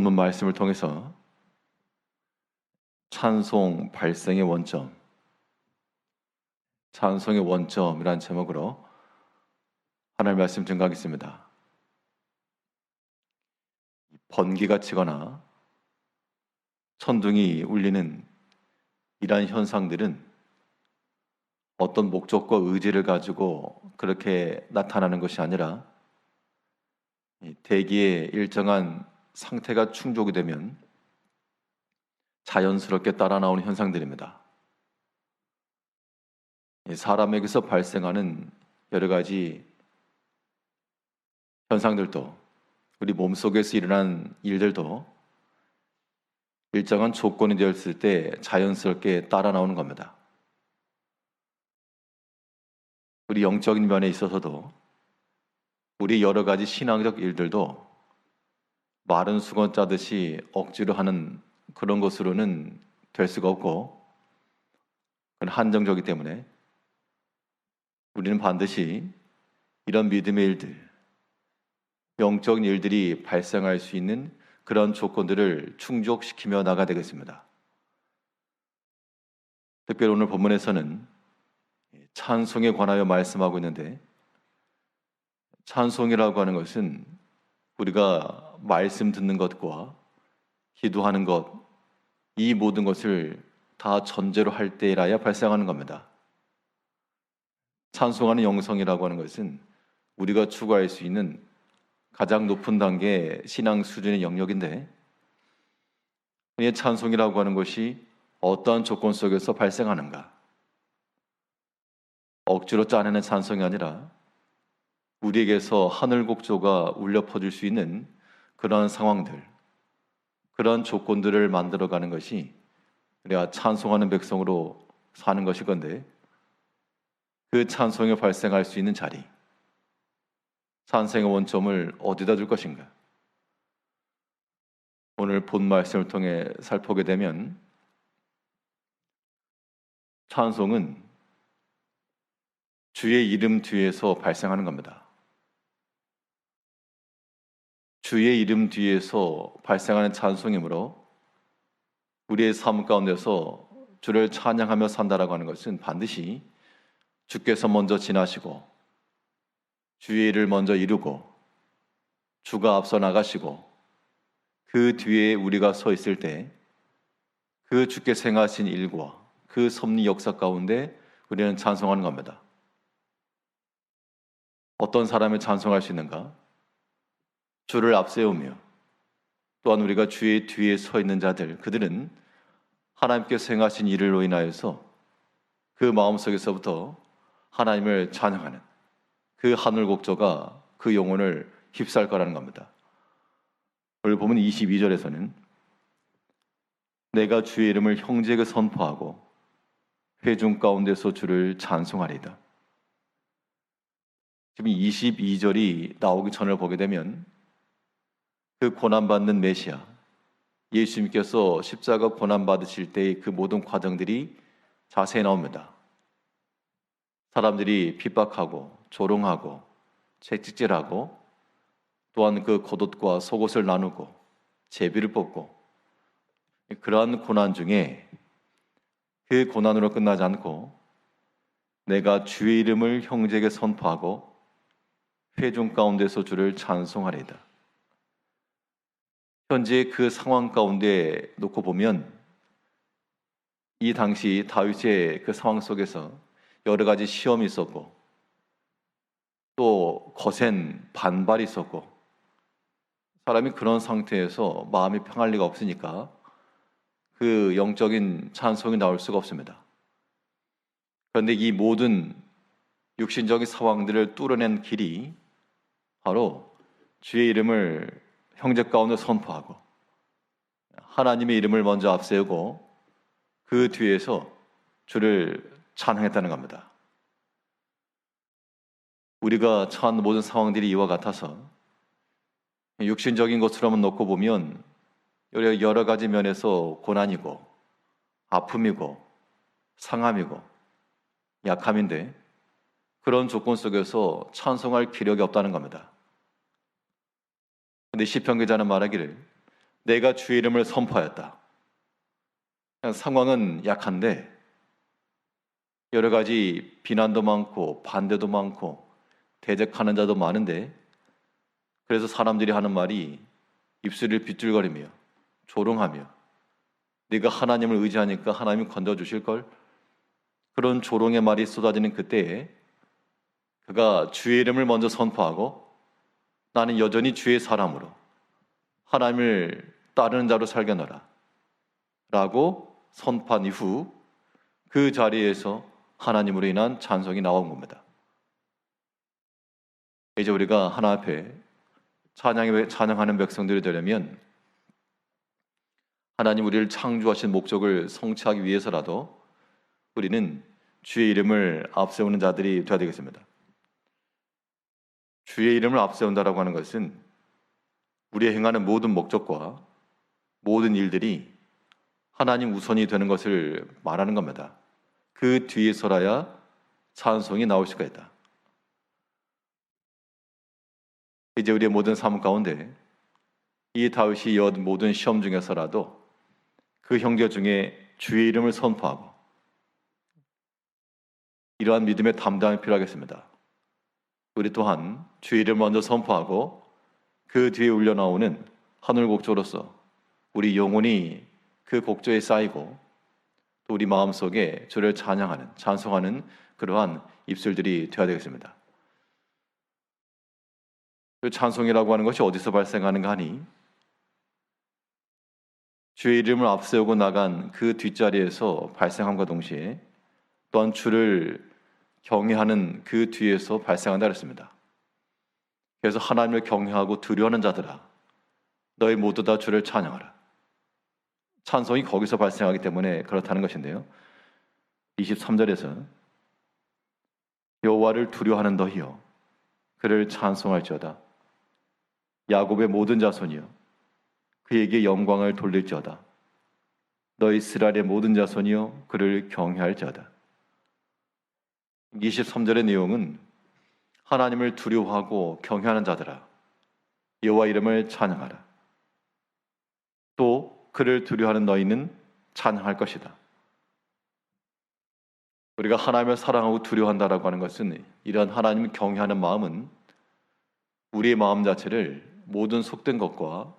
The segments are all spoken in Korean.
본문 말씀을 통해서 찬송 발생의 원점, 찬송의 원점이라는 제목으로 하나님 말씀 증가하겠습니다. 번개가 치거나 천둥이 울리는 이러한 현상들은 어떤 목적과 의지를 가지고 그렇게 나타나는 것이 아니라 대기의 일정한 상태가 충족이 되면 자연스럽게 따라 나오는 현상들입니다. 사람에게서 발생하는 여러 가지 현상들도 우리 몸속에서 일어난 일들도 일정한 조건이 되었을 때 자연스럽게 따라 나오는 겁니다. 우리 영적인 면에 있어서도 우리 여러 가지 신앙적 일들도 마른 수건 짜듯이 억지로 하는 그런 것으로는 될 수가 없고 그건 한정적이기 때문에 우리는 반드시 이런 믿음의 일들, 영적인 일들이 발생할 수 있는 그런 조건들을 충족시키며 나가 되겠습니다. 특별히 오늘 본문에서는 찬송에 관하여 말씀하고 있는데 찬송이라고 하는 것은 우리가 말씀 듣는 것과 기도하는 것, 이 모든 것을 다 전제로 할 때라야 발생하는 겁니다. 찬송하는 영성이라고 하는 것은 우리가 추구할 수 있는 가장 높은 단계의 신앙 수준의 영역인데, 이 찬송이라고 하는 것이 어떠한 조건 속에서 발생하는가? 억지로 짜내는 찬송이 아니라 우리에게서 하늘 곡조가 울려 퍼질 수 있는 그러한 상황들, 그러한 조건들을 만들어가는 것이 우리가 찬송하는 백성으로 사는 것일 건데 그 찬송이 발생할 수 있는 자리, 찬송의 원점을 어디다 둘 것인가? 오늘 본 말씀을 통해 살펴보게 되면 찬송은 주의 이름 뒤에서 발생하는 겁니다. 주의 이름 뒤에서 발생하는 찬송이므로 우리의 삶 가운데서 주를 찬양하며 산다라고 하는 것은 반드시 주께서 먼저 지나시고 주의 일을 먼저 이루고 주가 앞서 나가시고 그 뒤에 우리가 서 있을 때 그 주께 생하신 일과 그 섭리 역사 가운데 우리는 찬송하는 겁니다. 어떤 사람을 찬송할 수 있는가? 주를 앞세우며 또한 우리가 주의 뒤에 서 있는 자들 그들은 하나님께서 행하신 일을 인하여서 그 마음속에서부터 하나님을 찬양하는 그 하늘 곡조가 그 영혼을 휩쌀 거라는 겁니다. 오늘 보면 22절에서는 내가 주의 이름을 형제에게 선포하고 회중 가운데서 주를 찬송하리다. 지금 22절이 나오기 전을 보게 되면 그 고난받는 메시아, 예수님께서 십자가 고난받으실 때의 그 모든 과정들이 자세히 나옵니다. 사람들이 핍박하고 조롱하고 채찍질하고 또한 그 겉옷과 속옷을 나누고 제비를 뽑고 그러한 고난 중에 그 고난으로 끝나지 않고 내가 주의 이름을 형제에게 선포하고 회중 가운데서 주를 찬송하리다. 현재 그 상황 가운데 놓고 보면 이 당시 다윗의 그 상황 속에서 여러 가지 시험이 있었고 또 거센 반발이 있었고 사람이 그런 상태에서 마음이 평할 리가 없으니까 그 영적인 찬송이 나올 수가 없습니다. 그런데 이 모든 육신적인 상황들을 뚫어낸 길이 바로 주의 이름을 형제 가운데 선포하고 하나님의 이름을 먼저 앞세우고 그 뒤에서 주를 찬양했다는 겁니다. 우리가 처한 모든 상황들이 이와 같아서 육신적인 것으로만 놓고 보면 여러 가지 면에서 고난이고 아픔이고 상함이고 약함인데 그런 조건 속에서 찬송할 기력이 없다는 겁니다. 근데 시편 기자는 말하기를 내가 주의 이름을 선포하였다. 상황은 약한데 여러 가지 비난도 많고 반대도 많고 대적하는 자도 많은데 그래서 사람들이 하는 말이 입술을 빗줄거리며 조롱하며 네가 하나님을 의지하니까 하나님이 건져 주실 걸 그런 조롱의 말이 쏟아지는 그때에 그가 주의 이름을 먼저 선포하고 나는 여전히 주의 사람으로 하나님을 따르는 자로 살겠노라 라고 선포한 이후 그 자리에서 하나님으로 인한 찬송이 나온 겁니다. 이제 우리가 하나 앞에 찬양에 찬양하는 백성들이 되려면 하나님 우리를 창조하신 목적을 성취하기 위해서라도 우리는 주의 이름을 앞세우는 자들이 되어야 되겠습니다. 주의 이름을 앞세운다라고 하는 것은 우리의 행하는 모든 목적과 모든 일들이 하나님 우선이 되는 것을 말하는 겁니다. 그 뒤에서라야 찬송이 나올 수가 있다. 이제 우리의 모든 삶 가운데 이 다윗이 여 모든 시험 중에서라도 그 형제 중에 주의 이름을 선포하고 이러한 믿음의 담당이 필요하겠습니다. 우리 또한 주의 이름을 먼저 선포하고 그 뒤에 울려 나오는 하늘 곡조로서 우리 영혼이 그 곡조에 쌓이고 또 우리 마음속에 주를 찬양하는 찬송하는 그러한 입술들이 되어야 되겠습니다. 그 찬송이라고 하는 것이 어디서 발생하는가 하니 주의 이름을 앞세우고 나간 그 뒷자리에서 발생함과 동시에 또한 주를 경외하는 그 뒤에서 발생한다 그랬습니다. 그래서 하나님을 경외하고 두려워하는 자들아 너희 모두 다 주를 찬양하라. 찬송이 거기서 발생하기 때문에 그렇다는 것인데요. 23절에서 여호와를 두려워하는 너희여 그를 찬송할지어다. 야곱의 모든 자손이여 그에게 영광을 돌릴지어다. 너 이스라엘의 모든 자손이여 그를 경외할지어다. 23절의 내용은 하나님을 두려워하고 경외하는 자들아 여호와 이름을 찬양하라. 또 그를 두려워하는 너희는 찬양할 것이다. 우리가 하나님을 사랑하고 두려워한다라고 하는 것은 이런 하나님을 경외하는 마음은 우리의 마음 자체를 모든 속된 것과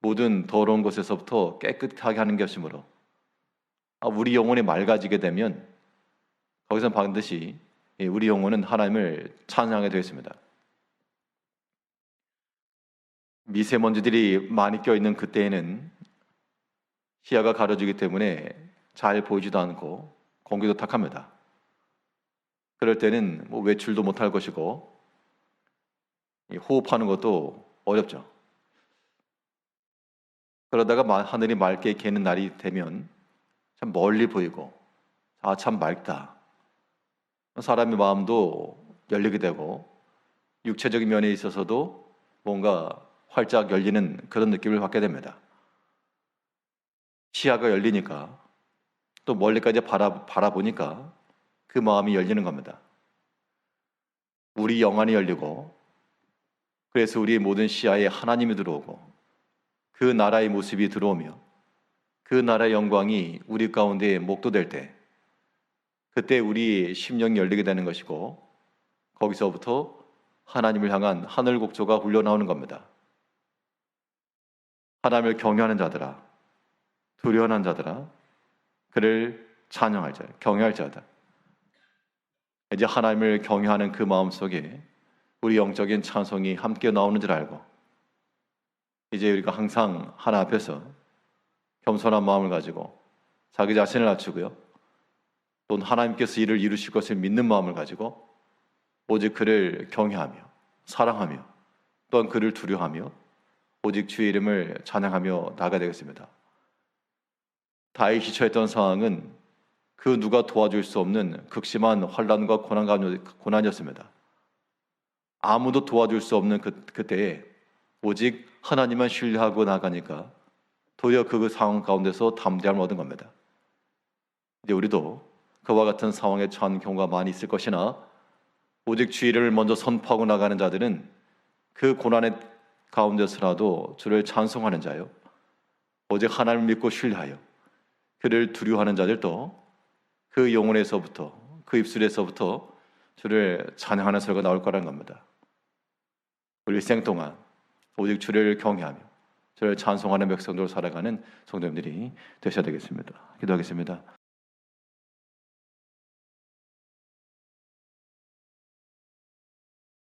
모든 더러운 것에서부터 깨끗하게 하는 것이므로 아, 우리 영혼이 맑아지게 되면 거기서 반드시 우리 영혼은 하나님을 찬양하게 되었습니다. 미세먼지들이 많이 껴있는 그때에는 시야가 가려지기 때문에 잘 보이지도 않고 공기도 탁합니다. 그럴 때는 뭐 외출도 못할 것이고 호흡하는 것도 어렵죠. 그러다가 하늘이 맑게 개는 날이 되면 참 멀리 보이고 아 참 맑다. 사람의 마음도 열리게 되고 육체적인 면에 있어서도 뭔가 활짝 열리는 그런 느낌을 받게 됩니다. 시야가 열리니까 또 멀리까지 바라, 바라보니까 그 마음이 열리는 겁니다. 우리 영안이 열리고 그래서 우리의 모든 시야에 하나님이 들어오고 그 나라의 모습이 들어오며 그 나라의 영광이 우리 가운데 목도될 때 그때 우리 심령이 열리게 되는 것이고 거기서부터 하나님을 향한 하늘 곡조가 흘러나오는 겁니다. 하나님을 경외하는 자들아, 두려워하는 자들아, 그를 찬양할 자, 경외할 자다. 이제 하나님을 경외하는 그 마음 속에 우리 영적인 찬송이 함께 나오는 줄 알고 이제 우리가 항상 하나 앞에서 겸손한 마음을 가지고 자기 자신을 낮추고요. 또 하나님께서 일을 이루실 것을 믿는 마음을 가지고 오직 그를 경외하며 사랑하며 또한 그를 두려워하며 오직 주의 이름을 찬양하며 나가 되겠습니다. 다윗이 처했던 상황은 그 누가 도와줄 수 없는 극심한 환란과 고난이었습니다. 아무도 도와줄 수 없는 그, 그때에 오직 하나님만 신뢰하고 나가니까 도리어 그 상황 가운데서 담대함을 얻은 겁니다. 이제 우리도 그와 같은 상황에 처한 경우가 많이 있을 것이나 오직 주의를 먼저 선포하고 나가는 자들은 그 고난의 가운데서라도 주를 찬송하는 자요. 오직 하나님을 믿고 신뢰하여 그를 두려워하는 자들도 그 영혼에서부터 그 입술에서부터 주를 찬양하는 소리가 나올 거라는 겁니다. 우리 일생 동안 오직 주를 경외하며 주를 찬송하는 백성들로 살아가는 성도님들이 되셔야 되겠습니다. 기도하겠습니다.